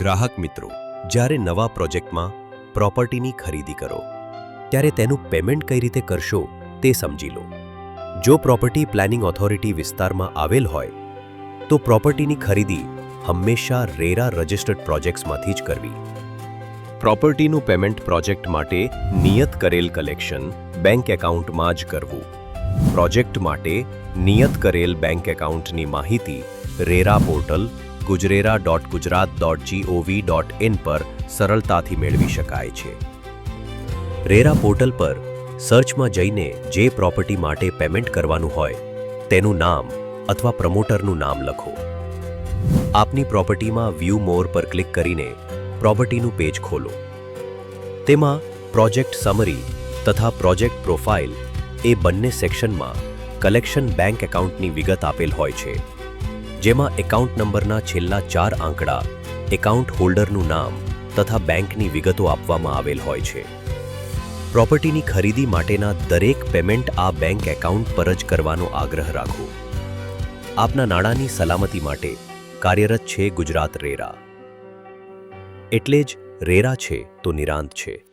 ગ્રાહક મિત્રો, જ્યારે નવા પ્રોજેક્ટમાં પ્રોપર્ટીની ખરીદી કરો, ત્યારે તેનું પેમેન્ટ કઈ રીતે કરશો તે સમજી લો. જો પ્રોપર્ટી પ્લાનિંગ ઓથોરિટી વિસ્તારમાં આવેલ હોય, તો પ્રોપર્ટીની ખરીદી હંમેશા રેરા રજિસ્ટર્ડ પ્રોજેક્ટ્સમાંથી જ કરવી. પ્રોપર્ટીનું પેમેન્ટ પ્રોજેક્ટ માટે નિયત કરેલ કલેક્શન બેંક એકાઉન્ટમાં જ કરવું. પ્રોજેક્ટ માટે નિયત કરેલ બેંક એકાઉન્ટની માહિતી RERA portal ગુજરા dot Gujarat dot G O V dot in પર સરળતાથી મેળવી શકાય છે. રેરા પોર્ટલ પર સર્ચમાં જઈને જે પ્રોપર્ટી માટે પેમેન્ટ કરવાનું હોય, તેનું નામ અથવા પ્રમોટરનું નામ લખો. આપની પ્રોપર્ટીમાં વ્યૂ મોર પર ક્લિક કરીને પ્રોપર્ટીનું પેજ ખોલો. તેમાં પ્રોજેક્ટ સમરી તથા પ્રોજેક્ટ પ્રોફાઇલ એ બંને સેક્શનમાં કલેક્શન બેંક એકાઉન્ટની વિગત આપેલ હોય છે. જેમાં એકાઉન્ટ નંબરના છેલ્લા ચાર આંકડા, એકાઉન્ટ હોલ્ડરનું નામ તથા બેંકની વિગતો આપવામાં આવેલ હોય છે. પ્રોપર્ટીની ખરીદી માટેના દરેક પેમેન્ટ આ બેંક એકાઉન્ટ પર જ કરવાનો આગ્રહ રાખો. આપના નાણાંની સલામતી માટે કાર્યરત છે ગુજરાત રેરા. એટલે જ રેરા છે તો નિરાંત છે.